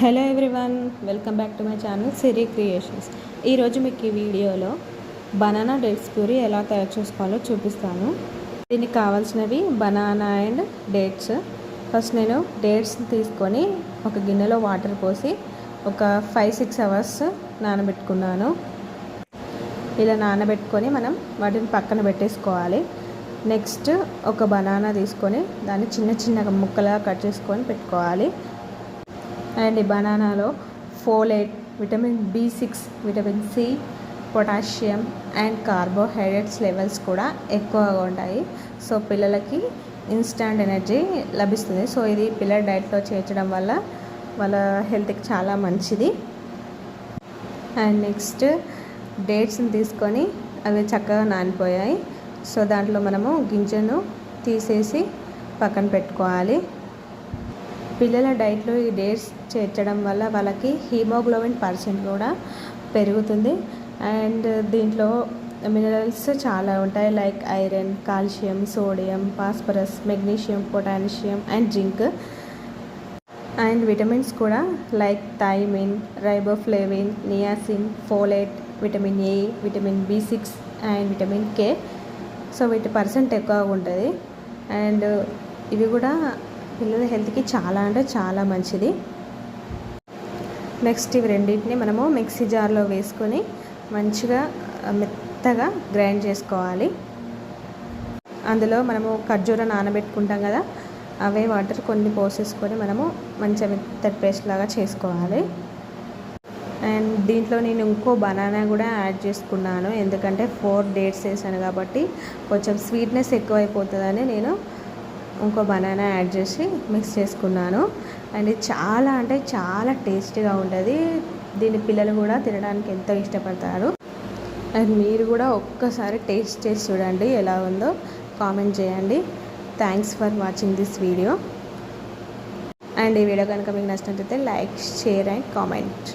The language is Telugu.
Hello everyone welcome back to my channel Siri creations. ఈరోజు మీకు ఈ వీడియోలో బనానా డేట్స్ ప్యూరీ ఎలా తయారు చేసుకోవాలో చూపిస్తాను. దీనికి కావాల్సినవి బనానా అండ్ డేట్స్. ఫస్ట్ నేను డేట్స్ తీసుకొని ఒక గిన్నెలో వాటర్ పోసి ఒక ఫైవ్ సిక్స్ అవర్స్ నానబెట్టుకున్నాను. ఇలా నానబెట్టుకొని మనం వాటిని పక్కన పెట్టేసుకోవాలి. నెక్స్ట్ ఒక బనానా తీసుకొని దాన్ని చిన్న చిన్న ముక్కలుగా కట్ చేసుకొని పెట్టుకోవాలి. అండ్ ఈ బనానాలో folate vitamin B six vitamin C potassium and carbohydrates levels కూడా ఎక్కువగా ఉంటాయి. సో పిల్లలకి ఇన్స్టాంట్ ఎనర్జీ లభిస్తుంది. సో ఇది పిల్లల డైట్లో చేర్చడం వల్ల వాళ్ళ హెల్త్కి చాలా మంచిది. అండ్ నెక్స్ట్ డేట్స్ని తీసుకొని అవి చక్కగా నానిపోయాయి. సో దాంట్లో మనము గింజను తీసేసి పక్కన పెట్టుకోవాలి. పిల్లల డైట్లో ఈ డేట్స్ చేర్చడం వల్ల వాళ్ళకి హీమోగ్లోబిన్ పర్సెంట్ కూడా పెరుగుతుంది. అండ్ దీంట్లో మినరల్స్ చాలా ఉంటాయి. Like iron calcium sodium phosphorus magnesium potassium and zinc. And vitamins కూడా like thiamine riboflavin niacin folate vitamin A vitamin B six and vitamin K. So వీటి పర్సెంట్ ఎక్కువగా ఉంటుంది. అండ్ ఇవి కూడా పిల్లల హెల్త్కి చాలా అంటే చాలా మంచిది. నెక్స్ట్ ఇవి రెండింటిని మనము మిక్సీ జార్లో వేసుకొని మంచిగా మెత్తగా గ్రైండ్ చేసుకోవాలి. అందులో మనము ఖర్జూర నానబెట్టుకుంటాం కదా అవే వాటర్ కొన్ని పోసేసుకొని మనము మంచిగా మెత్తటి పేస్ట్ లాగా చేసుకోవాలి. అండ్ దీంట్లో నేను ఇంకో బనానా కూడా యాడ్ చేసుకున్నాను. ఎందుకంటే ఫోర్ డేట్స్ వేసాను కాబట్టి కొంచెం స్వీట్నెస్ ఎక్కువైపోతుందని నేను ఇంకో బనానా యాడ్ చేసి మిక్స్ చేసుకున్నాను. అండ్ ఇది చాలా అంటే చాలా టేస్టీగా ఉంటుంది. దీని పిల్లలు కూడా తినడానికి ఎంతో ఇష్టపడతారు. అండ్ మీరు కూడా ఒక్కసారి టేస్ట్ చేసి చూడండి ఎలా ఉందో. కామెంట్ చేయండి. Thanks for watching this video and ఈ వీడియో కనుక మీకు నచ్చినట్లయితే లైక్ షేర్ అండ్ కామెంట్.